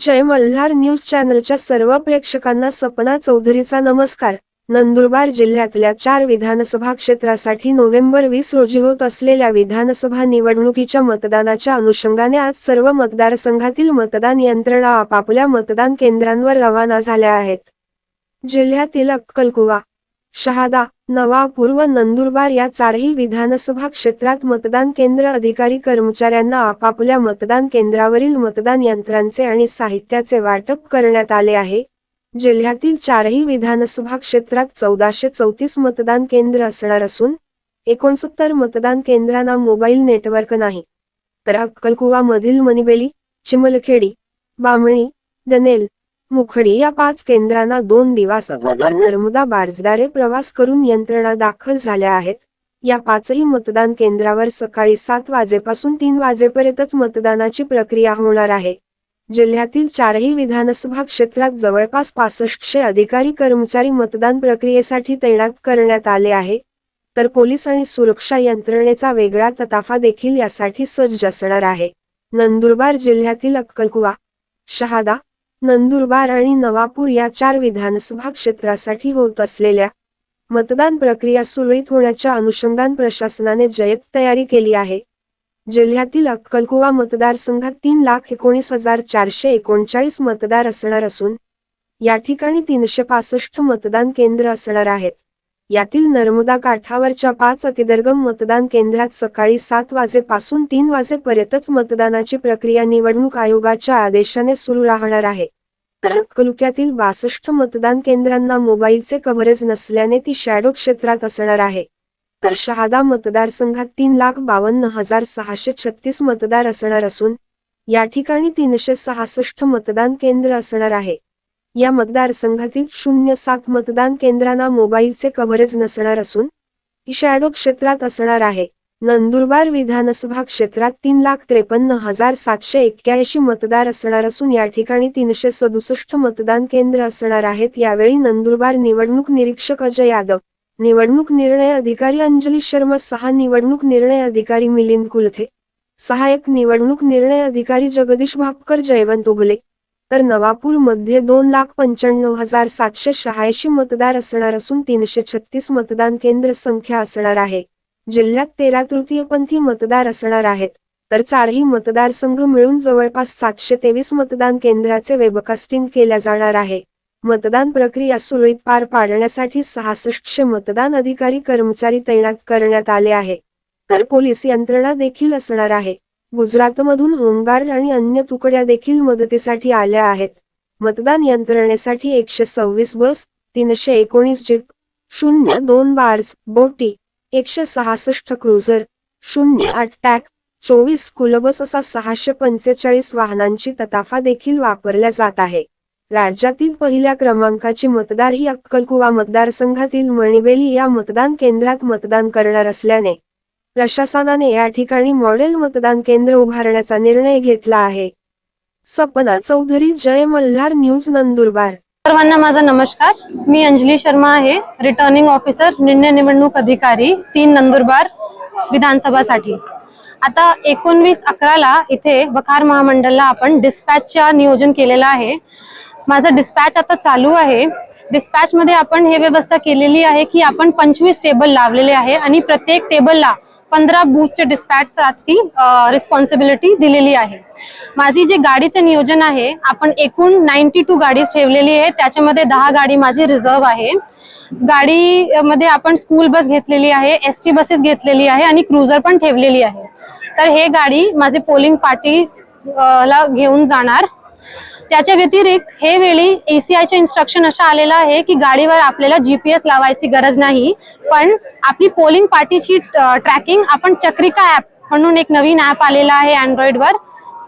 जय Malhar news चॅनलच्या सर्व प्रेक्षकांना सपना चौधरीचा नमस्कार. नंदुरबार जिल्ह्यातल्या चार विधानसभा क्षेत्रासाठी नोव्हेंबर वीस रोजी होत असलेल्या विधानसभा निवडणुकीच्या मतदानाच्या अनुषंगाने आज सर्व मतदारसंघातील मतदान यंत्रणा आपापल्या मतदान केंद्रांवर रवाना झाल्या आहेत. जिल्ह्यातील अक्कलकुवा शहादा नवापूर व नंदुरबार या चारही विधानसभा क्षेत्रात मतदान केंद्र अधिकारी कर्मचाऱ्यांना आपापल्या मतदान केंद्रावरील मतदान यंत्रांचे आणि साहित्याचे वाटप करण्यात आले आहे. जिल्ह्यातील चारही विधानसभा क्षेत्रात चौदाशे चौतीस मतदान केंद्र असणार असून एकोणसत्तर मतदान केंद्रांना मोबाईल नेटवर्क नाही. तर अक्कलकुवा मधील मणिबेली चिमलखेडी बामणी दनेल मुखडी या पाच केंद्रांना दोन दिवस अगोदर नर्मदा बार्जदारे प्रवास करून यंत्रणा दाखल झाल्या आहेत. या पाचही मतदान केंद्रावर सकाळी सात वाजेपासून तीन वाजेपर्यंतच मतदानाची प्रक्रिया होणार आहे. जिल्ह्यातील चारही विधानसभा क्षेत्रात जवळपास पासष्टशे अधिकारी कर्मचारी मतदान प्रक्रियेसाठी तैनात करण्यात आले आहे. तर पोलीस आणि सुरक्षा यंत्रणेचा वेगळा तताफा देखील यासाठी सज्ज असणार आहे. नंदुरबार जिल्ह्यातील अक्कलकुवा शहादा नंदुरबार आणि नवापूर या चार विधानसभा क्षेत्रासाठी होत असलेल्या मतदान प्रक्रिया सुरळीत होण्याच्या अनुषंगाने प्रशासनाने जयत तयारी केली आहे. जिल्ह्यातील अक्कलकुवा मतदारसंघात तीन लाख एकोणीस हजार चारशे एकोणचाळीस मतदार असणार असून या ठिकाणी तीनशे पासष्ट मतदान केंद्र असणार आहेत. यातील नर्मदा काठावरच्या पाच अतिदर्गम मतदान केंद्रात सकाळी सात वाजेपासून तीन वाजेपर्यंतच मतदानाची प्रक्रिया निवडणूक आयोगाच्या आदेशाने सुरू राहणार आहे. तर अक्कलुक्यातील बासष्ट मतदान केंद्रांना मोबाईलचे कव्हरेज नसल्याने ती शॅडो क्षेत्रात असणार आहे. तर शहादा मतदारसंघात तीन लाख बावन्न हजार सहाशे छत्तीस मतदार असणार असून या ठिकाणी तीनशे सहासष्ट मतदान केंद्र असणार आहे. या मतदारसंघातील शून्य सात मतदान केंद्रांना मोबाईलचे कव्हरेज नसणार असून शॅडो क्षेत्रात असणार आहे. नंदुरबार विधानसभा क्षेत्रात तीन लाख त्रेपन्न हजार सातशे एक्क्याऐंशी मतदार असणार असून या ठिकाणी तीनशे सदुसष्ट मतदान केंद्र असणार आहेत. यावेळी नंदुरबार निवडणूक निरीक्षक अजय यादव निवडणूक निर्णय अधिकारी अंजली शर्मा सहा निवडणूक निर्णय अधिकारी मिलिंद कुलथे सहाय्यक निवडणूक निर्णय अधिकारी जगदीश भापकर जयवंत उगले तर नवापूरमध्ये दोन लाख पंच्याण्णव हजार सातशे शहाऐंशी मतदार असणार असून तीनशे छत्तीस मतदान केंद्र संख्या असणार आहे. जिल्ह्यात तेरा तृतीयपंथी मतदार असणार आहेत. तर चारही मतदारसंघ मिळून जवळपास सातशे तेवीस मतदान केंद्राचे वेबकास्टिंग केल्या जाणार आहे. मतदान प्रक्रिया सुरळीत पार पाडण्यासाठी सहासष्टशे मतदान अधिकारी कर्मचारी तैनात करण्यात आले आहे. तर पोलीस यंत्रणा देखील असणार आहे. गुजरातमधून होमगार्ड आणि अन्य तुकड्या देखील मदतीसाठी आल्या आहेत. मतदान यंत्रणेसाठी एकशे सव्वीस बस तीनशे एकोणीस जीप शून्य दोन बार्स बोटी एकशे सहासष्ट क्रुझर शून्य आठ टॅक चोवीस कुलबस असा सहाशे पंचेचाळीस वाहनांची तताफा देखील वापरल्या जात आहे. राज्यातील पहिल्या क्रमांकाची मतदार ही अक्कलकुवा मतदारसंघातील मणिबेली या मतदान केंद्रात मतदान करणार असल्याने प्रशासनाने या ठिकाणी मॉडेल मतदान केंद्र उभारण्याचा निर्णय घेतला आहे. सपना चौधरी जय मल्हार न्यूज नंदुरबार. सर्वांना माझा नमस्कार. मी अंजली शर्मा आहे रिटर्निंग ऑफिसर निर्णय निवडणूक अधिकारी तीन नंदुरबार विधानसभासाठी. आता एकोणवीस अकराला इथे वखार महामंडळला आपण डिस्पॅचच्या नियोजन केलेलं आहे. माझं डिस्पॅच आता चालू आहे. डिस्पॅच मध्ये आपण हे व्यवस्था केलेली आहे की आपण पंचवीस टेबल लावलेले आहे आणि प्रत्येक टेबलला पंधरा बूथच्या डिस्पॅचसाठी रिस्पॉन्सिबिलिटी दिलेली आहे. माझी जे गाडीचं नियोजन आहे आपण एकूण नाईन्टी टू गाडी ठेवलेली आहे. त्याच्यामध्ये दहा गाडी माझी रिझर्व आहे. गाडी मध्ये आपण स्कूल बस घेतलेली आहे एस टी बसेस घेतलेली आहे आणि क्रुझर पण ठेवलेली आहे. तर हे गाडी माझे पोलिंग पार्टी ला घेऊन जाणार. त्याच्या व्यतिरिक्त हे वेळी एसीआयचे इन्स्ट्रक्शन अशा आलेलं आहे की गाडीवर आपल्याला जीपीएस लावायची गरज नाही. पण आपली पोलिंग पार्टीची ट्रॅकिंग आपण चक्रिका ऍप म्हणून एक नवीन ऍप आलेला आहे अँड्रॉइड वर.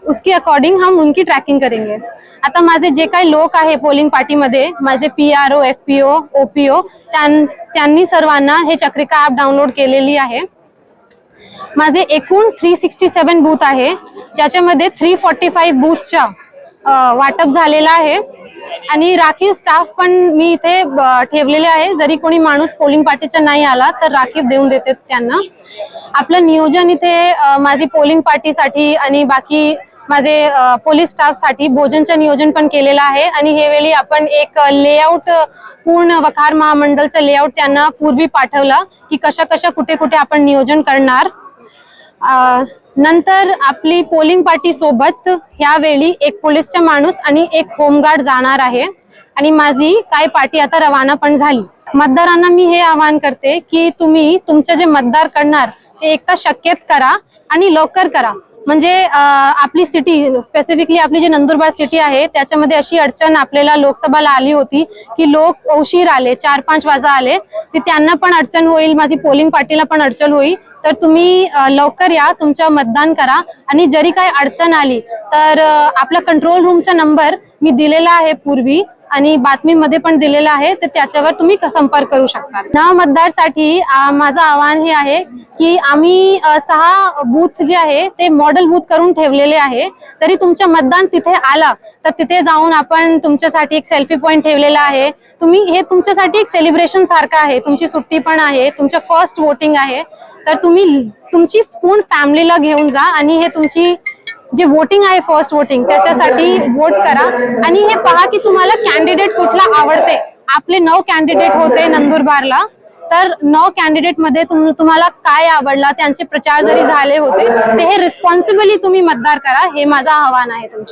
उसके अकॉर्डिंग हम उनकी ट्रॅकिंग करेंगे. आता माझे जे काही लोक आहे पोलिंग पार्टीमध्ये माझे P R O F P O OPO त्यांनी सर्वांना हे चक्रिका ऍप डाउनलोड केलेली आहे. माझे एकूण थ्री सिक्स्टी सेवन बूथ आहे. ज्याच्यामध्ये थ्री फॉर्टी फाईव्ह बूथच्या वाटप झालेलं आहे. आणि राखीव स्टाफ पण मी इथे ठेवलेले आहे. जरी कोणी माणूस पोलिंग पार्टीचा नाही आला तर राखीव देऊन देते त्यांना. आपलं नियोजन इथे माझी पोलिंग पार्टीसाठी आणि बाकी माझे पोलीस स्टाफसाठी भोजनचं नियोजन पण केलेलं आहे. आणि हे वेळी आपण एक लेआउट पूर्ण वखार महामंडळचं लेआउट त्यांना पूर्वी पाठवलं की कशा कशा कुठे कुठे आपण नियोजन करणार. नंतर आपली पोलिंग पार्टी सोबत ह्यावेळी एक पोलीसचा माणूस आणि एक होमगार्ड जाणार आहे. आणि माझी काय पार्टी आता रवाना पण झाली. मतदारांना मी हे आवाहन करते की तुम्ही तुमचे जे मतदार करणार ते एकदा शक्यत करा आणि लवकर करा. म्हणजे आपली सिटी स्पेसिफिकली आपली जी नंदुरबार सिटी आहे त्याच्यामध्ये अशी अडचण आपल्याला लोकसभाला आली होती की लोक उशीर आले चार पाच वाजा आले की त्यांना पण अडचण होईल माझी पोलिंग पार्टीला पण अडचण होईल. तर तुम्ही लवकर या तुमच्या मतदान करा. आणि जरी काही अडचण आली तर आपला कंट्रोल रूमचा नंबर मी दिलेला आहे पूर्वी आणि बातमीमध्ये पण दिलेला आहे. तर त्याच्यावर तुम्ही संपर्क करू शकता. नव मतदारसाठी माझं आव्हान हे आहे की आम्ही सहा बूथ जे आहे ते मॉडेल बूथ करून ठेवलेले आहे. तरी तुमचं मतदान तिथे आला तर तिथे जाऊन आपण तुमच्यासाठी एक सेल्फी पॉईंट ठेवलेला आहे. तुम्ही हे तुमच्यासाठी एक सेलिब्रेशन सारखं आहे. तुमची सुट्टी पण आहे. तुमचं फर्स्ट वोटिंग आहे. तर तुम्ही तुमची पूर्ण फॅमिलीला घेऊन जा आणि हे तुमची जे वोटिंग आहे फर्स्ट वोटिंग त्याच्यासाठी वोट करा. आणि हे पहा की तुम्हाला कॅन्डिडेट कुठला आवडते. आपले नऊ कॅन्डिडेट होते नंदुरबारला. तर नऊ कॅन्डिडेटमध्ये तुम- तुम्हाला काय आवडला त्यांचे प्रचार जरी झाले होते ते हे रिस्पॉन्सिबली तुम्ही मतदार करा. हे माझं आव्हान आहे तुमचे.